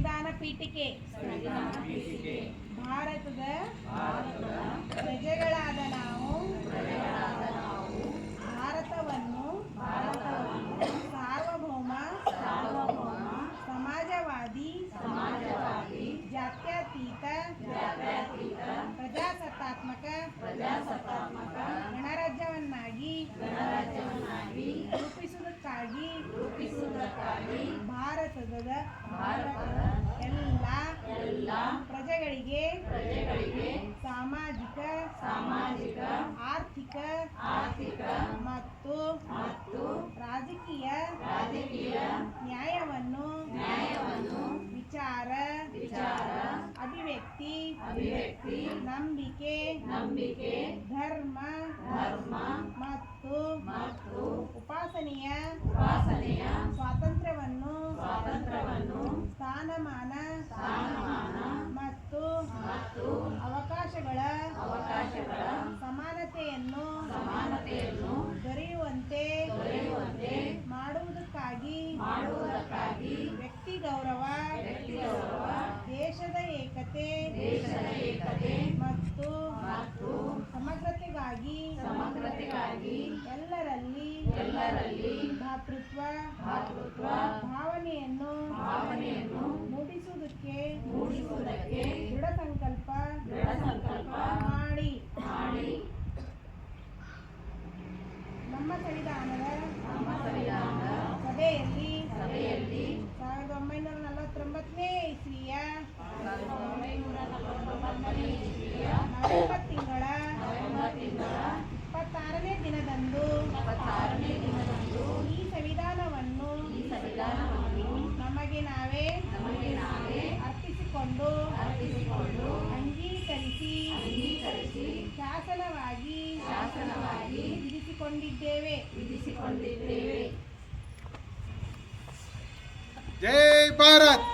ಸಂವಿಧಾನ ಪೀಠಿಕೆ ಭಾರತದ ಭಾರತದ ಎಲ್ಲ ಪ್ರಜೆಗಳಿಗೆ ಸಾಮಾಜಿಕ ಸಾಮಾಜಿಕ ಆರ್ಥಿಕ ಆರ್ಥಿಕ ಮತ್ತು ಮತ್ತು ರಾಜಕೀಯ ರಾಜಕೀಯ ನ್ಯಾಯವನ್ನು ನ್ಯಾಯವನ್ನು ವಿಚಾರ ವಿಚಾರ ಅಭಿವ್ಯಕ್ತಿ ಅಭಿವ್ಯಕ್ತಿ ನಂಬಿಕೆ ನಂಬಿಕೆ ಧರ್ಮ ಸ್ಥಾನಮಾನ ಸ್ಥಾನಮಾನ ಮತ್ತು ಮತ್ತು ಅವಕಾಶಗಳ ಅವಕಾಶಗಳ ಸಮಾನತೆಯನ್ನು ಸಮಾನತೆಯನ್ನು ದೊರೆಯುವಂತೆ ದೊರೆಯುವಂತೆ ಮಾಡುವುದಕ್ಕಾಗಿ ಮಾಡುವುದಕ್ಕಾಗಿ ವ್ಯಕ್ತಿ ಗೌರವ ವ್ಯಕ್ತಿ ಗೌರವ ದೇಶದ ಏಕತೆ ದೇಶದ ಏಕತೆ ಮತ್ತು ಮತ್ತು ಸಮಗ್ರತೆಗಾಗಿ ಸಮಗ್ರತೆಗಾಗಿ ಎಲ್ಲರಲ್ಲಿ ಎಲ್ಲರಲ್ಲಿ ಭಾತೃತ್ವ ಭಾತೃತ್ವ ಭಾವನೆಯನ್ನು ಭಾವನೆಯನ್ನು ಮೂಡಿಸುವುದಕ್ಕೆ ಮೂಡಿಸುವುದಕ್ಕೆ ದೃಢ ಸಂಕಲ್ಪ ಅರ್ಪಿಸಿಕೊಂಡು ಅಂಗೀಕರಿಸಿ ಅಂಗೀಕರಿಸಿ ಶಾಸನವಾಗಿ ಶಾಸನವಾಗಿ ವಿಧಿಸಿಕೊಂಡಿದ್ದೇವೆ. ವಿಧಿಸಿಕೊಂಡಿದ್ದೇವೆ. ಜೈ ಭಾರತ್!